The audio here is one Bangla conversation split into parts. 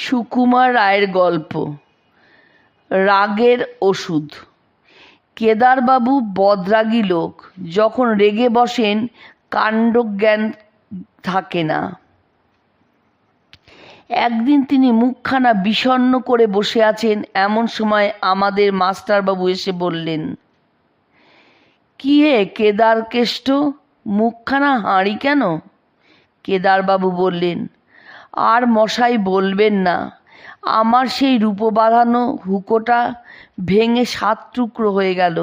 সুকুমার রায়ের গল্প। রাগের ওষুধ। কেদারবাবু বদরাগী লোক, যখন রেগে বসেন, কাণ্ডজ্ঞান থাকে না। একদিন তিনি মুখখানা বিষণ্ণ করে বসে আছেন, এমন সময় আমাদের মাস্টারবাবু এসে বললেন, কি হে কেদার কেষ্ট মুখখানা হাঁড়ি কেন? কেদারবাবু বললেন আর মশাই বলবেন না। আমার সেই রূপো বাঁধানো হুকোটা ভেঙে সাত টুকরো হয়ে গেল।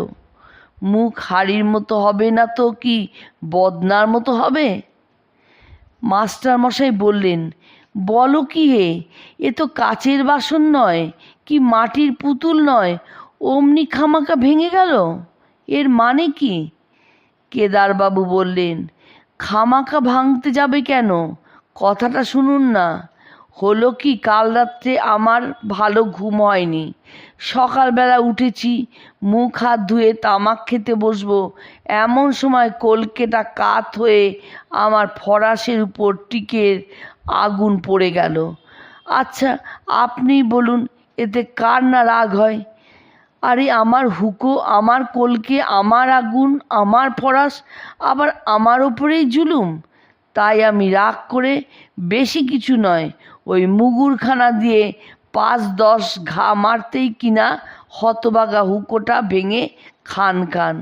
মুখ হাড়ির মতো হবে না তো কি বদনার মতো হবে? মাস্টার মশাই বললেন, বলো কি হে, এ তো কাচের বাসন নয়, কি মাটির পুতুল নয়, অমনি খামাকা ভেঙে গেল? এর মানে কি? কেদারবাবু বললেন, খামাকা ভাঙতে যাবে কেন? কথাটা শুনুন না। হলো কি, কাল রাত্রে আমার ভালো ঘুম হয়নি। সকালবেলা উঠেছি, মুখ হাত ধুয়ে তামাক খেতে বসবো। এমন সময় কলকেটা কাত হয়ে আমার ফরাসের উপর টিকের আগুন পড়ে গেল। আচ্ছা আপনি বলুন, এতে কার না রাগ হয়? আরে, আমার হুকো, আমার কলকে, আমার আগুন, আমার ফরাস, আবার আমার ওপরেই জুলুম? তাই আমি রাগ করে বেশি কিছু নয়। ওই মুগুরখানা দিয়ে পাঁচ দশ ঘা মারতেই কিনা হতবাগা হুকোটা ভেঙে খান খান।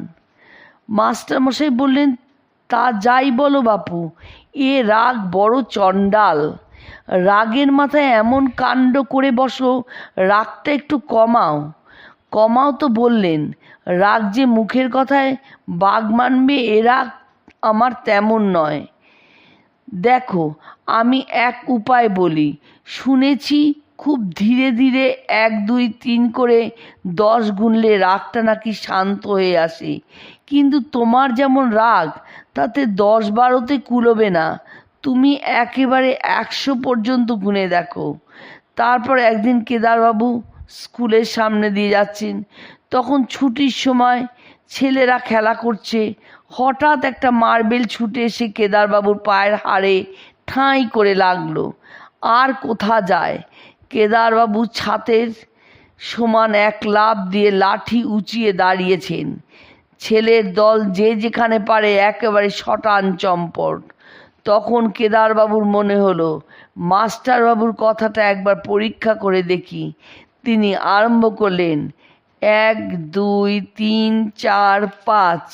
মাস্টারমশাই বললেন, তা যাই বলো বাপু, এ রাগ বড় চণ্ডাল। রাগের মাথায় এমন কাণ্ড করে বসো, রাগটা একটু কমাও। কমাও তো বললেন, রাগ যে মুখের কথায় বাঘ মানবে, এ রাগ আমার তেমন নয়। দেখো, আমি এক উপায় বলি। শুনেছি খুব ধীরে ধীরে এক, দুই, তিন করে দশ গুনলে রাগটা নাকি শান্ত হয়ে আসে। কিন্তু তোমার যেমন রাগ, তাতে দশ বারোতে কুলোবে না। তুমি একেবারে একশো পর্যন্ত গুনে দেখো। তারপর একদিন কেদারবাবু স্কুলের সামনে দিয়ে যাচ্ছেন। তখন ছুটির সময় ছেলেরা খেলা করছে। হঠাৎ একটা মার্বেল ছুটে এসে কেদারবাবুর পায়ের হাড়ে ঠাঁই করে লাগল। আর কোথা যায়? কেদারবাবু ছাতের সমান এক লাফ দিয়ে লাঠি উঁচিয়ে দাঁড়িয়েছেন। ছেলের দল যে যেখানে পারে একেবারে শটান চম্পট। তখন কেদারবাবুর মনে হলো, মাস্টারবাবুর কথাটা একবার পরীক্ষা করে দেখি। তিনি আরম্ভ করলেন এক, দুই, তিন, চার, পাঁচ।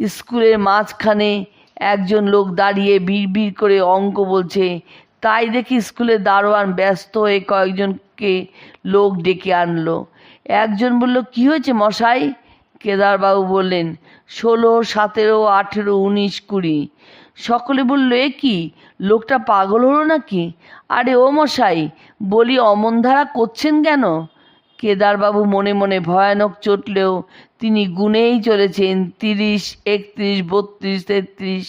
স্কুলের মাঝখানে একজন লোক দাঁড়িয়ে বিড়বিড় করে অঙ্ক বলছে, তাই দেখি স্কুলের দারোয়ান ব্যস্ত হয়ে কয়েকজনকে লোক ডেকে আনলো। একজন বলল, কি হয়েছে মশাই? কেদারবাবু বললেন, ষোলো, সতেরো, আঠেরো, উনিশ, কুড়ি। সকলে বলল, এ কি, লোকটা পাগল হলো নাকি? আরে ও মশাই, বলি অমন ধারা করছেন কেন? কেদারবাবু মনে মনে ভয়ানক চটলেও তিনি গুনেই চলেছেন তিরিশ, একত্রিশ, বত্রিশ, তেত্রিশ।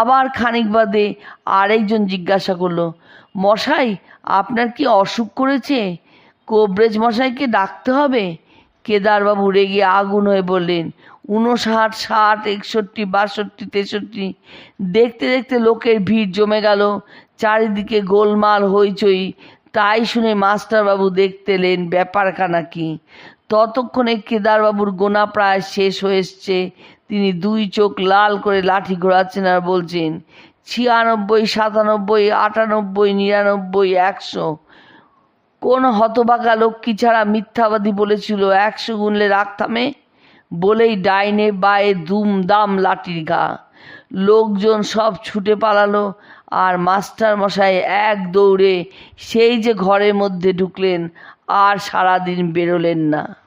আবার খানিক বাদে আরেকজন জিজ্ঞাসা করল, মশাই, আপনার কি অসুখ করেছে? কোবরেজ মশাইকে ডাকতে হবে? কেদারবাবু রেগে আগুন হয়ে বললেন উনষাট ষাট, একষট্টি, বাষট্টি, তেষট্টি। দেখতে দেখতে লোকের ভিড় জমে গেল, চারিদিকে গোলমাল হইচই। তাই শুনে মাস্টারবাবু দেখতে এলেন, ব্যাপারখানা কি? ততক্ষণে কেদারবাবুর গোনা প্রায় শেষ হয়ে এসছে। তিনি দুই চোখ লাল করে লাঠি ঘোরাচ্ছেন আর বলছেন, ছিয়ানব্বই, সাতানব্বই, আটানব্বই, নিরানব্বই, একশো। কোন হতবাগা লক্ষ্মী ছাড়া মিথ্যাবাদী বলেছিল, একশো গুনলে রাগ থামে? বলেই ডাইনে, বায়ে দুম দাম লাঠির ঘা। লোকজন সব ছুটে পালালো। আর মাস্টার মশাই এক দৌড়ে সেই যে ঘরের মধ্যে ঢুকলেন আর সারাদিন বেরোলেন না।